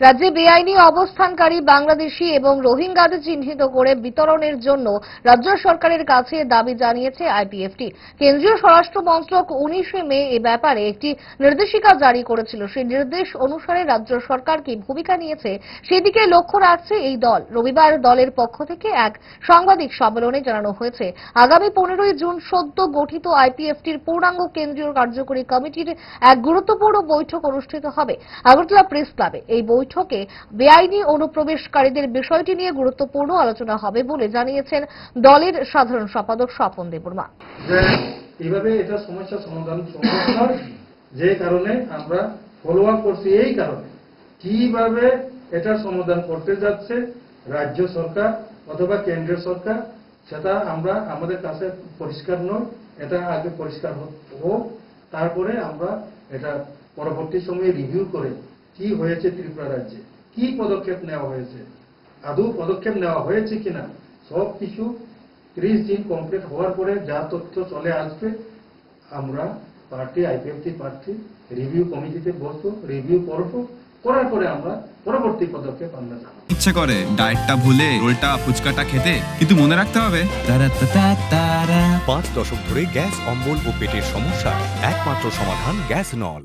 রাজ্যে বেআইনি অবস্থানকারী বাংলাদেশি এবং রোহিঙ্গাদের চিহ্নিত করে বিতরণের জন্য রাজ্য সরকারের কাছে দাবি জানিয়েছে আইপিএফটি। কেন্দ্রীয় স্বরাষ্ট্র মন্ত্রক উনিশে মে এ ব্যাপারে একটি নির্দেশিকা জারি করেছিল। সেই নির্দেশ অনুসারে রাজ্য সরকার কি ভূমিকা নিয়েছে সেদিকে লক্ষ্য রাখছে এই দল। রবিবার দলের পক্ষ থেকে এক সাংবাদিক সম্মেলনে জানানো হয়েছে, আগামী পনেরোই জুন সদ্য গঠিত আইপিএফটির পূর্ণাঙ্গ কেন্দ্রীয় কার্যকরী কমিটির এক গুরুত্বপূর্ণ বৈঠক অনুষ্ঠিত হবে আগরতলা প্রেস ক্লাবে। এই বৈঠকে বেআইনি অনুপ্রবেশকারীদের বিষয়টি নিয়ে গুরুত্বপূর্ণ আলোচনা হবে বলে জানিয়েছেন দলের সাধারণ সম্পাদক স্বপন দেববর্মা। যে এইভাবে এটা সমস্যা সমাধান সম্ভব যে কারণে আমরা ফলো আপ করছি এই কারণে। কীভাবে এটা সমাধান করতে যাচ্ছে রাজ্য সরকার অথবা কেন্দ্রীয় সরকার, সেটা আমরা আমাদের কাছে পরিষ্কার নয়, এটা আগে পরিষ্কার হোক তারপরে আমরা এটা পরবর্তী সময়ে রিভিউ করে কি হয়েছে ত্রিপুরা রাজ্যে? কি পদক্ষেপ নেওয়া হয়েছে? আদৌ পদক্ষেপ নেওয়া হয়েছে কিনা? সব কিছু ত্রিশ দিন কমপ্লিট হওয়ার পরে যা তথ্য চলে আসবে আমরা পার্টি আইপিএফটি পার্টি রিভিউ কমিটিতে বসবো রিভিউ করব করার পরে আমরা পরবর্তী পদক্ষেপ আমরা জানাব। ইচ্ছে করে ডায়েটটা ভুলে রোলটা ফুচকাটা খেতে কিন্তু মনে রাখতে হবে। পাঁচ দশক ধরে গ্যাস অম্বল ও পেটের সমস্যার একমাত্র সমাধান গ্যাস নল।